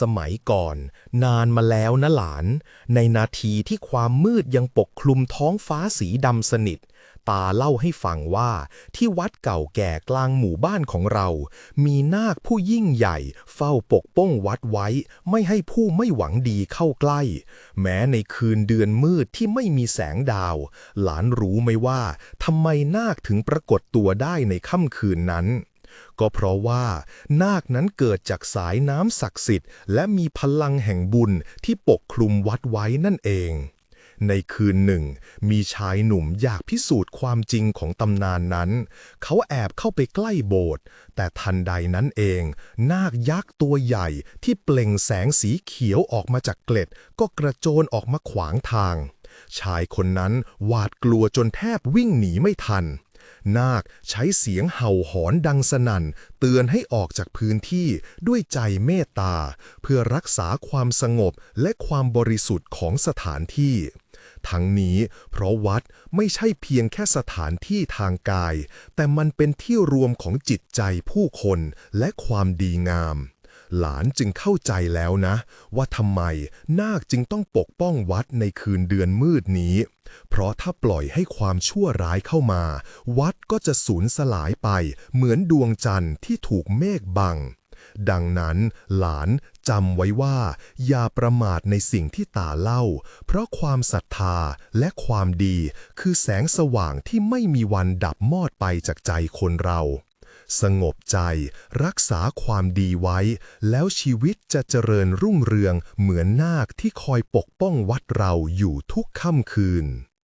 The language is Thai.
สมัยก่อน นานมาแล้วนะหลาน ในนาทีที่ความมืดยังปกคลุมท้องฟ้าสีดำสนิท ตาเล่าให้ฟังว่าที่วัดเก่าแก่กลางหมู่บ้านของเรา มีนาคผู้ยิ่งใหญ่ เฝ้าปกป้องวัดไว้ ไม่ให้ผู้ไม่หวังดีเข้าใกล้ แม้ในคืนเดือนมืดที่ไม่มีแสงดาว หลานรู้ไหมว่าทำไมนาคถึงปรากฏตัวได้ในค่ำคืนนั้น ก็เพราะว่านาคนั้นเกิดจากสายน้ำศักดิ์สิทธิ์ และมีพลังแห่งบุญที่ปกคลุมวัดไว้นั่นเอง ในคืนหนึ่ง มีชายหนุ่มอยากพิสูจน์ความจริงของตำนานนั้น เขาแอบเข้าไปใกล้โบสถ์แต่ทันใดนั้นเอง นาคยักษ์ตัวใหญ่ที่เปล่งแสงสีเขียวออกมาจากเกล็ด ก็กระโจนออกมาขวางทางชายคนนั้นหวาดกลัวจนแทบวิ่งหนีไม่ทัน นาคใช้เสียงเห่าหอนดังสนั่น เตือนให้ออกจากพื้นที่ด้วยใจเมตตา เพื่อรักษาความสงบและความบริสุทธิ์ของสถานที่ ทั้งนี้เพราะวัดไม่ใช่เพียงแค่สถานที่ทางกาย แต่มันเป็นที่รวมของจิตใจผู้คนและความดีงาม หลานจึงเข้าใจแล้วนะ ว่าทำไมนาคจึงต้องปกป้องวัดในคืนเดือนมืดนี้ เพราะถ้าปล่อยให้ความชั่วร้ายเข้ามา วัดก็จะสูญสลายไป เหมือนดวงจันทร์ที่ถูกเมฆบัง ดังนั้นหลานจำไว้ว่า อย่าประมาทในสิ่งที่ตาเล่า เพราะความศรัทธาและความดี คือแสงสว่างที่ไม่มีวันดับมอดไปจากใจคนเรา สงบใจ รักษาความดีไว้ แล้วชีวิตจะเจริญรุ่งเรืองเหมือนนาคที่คอยปกป้องวัดเราอยู่ทุกค่ำคืน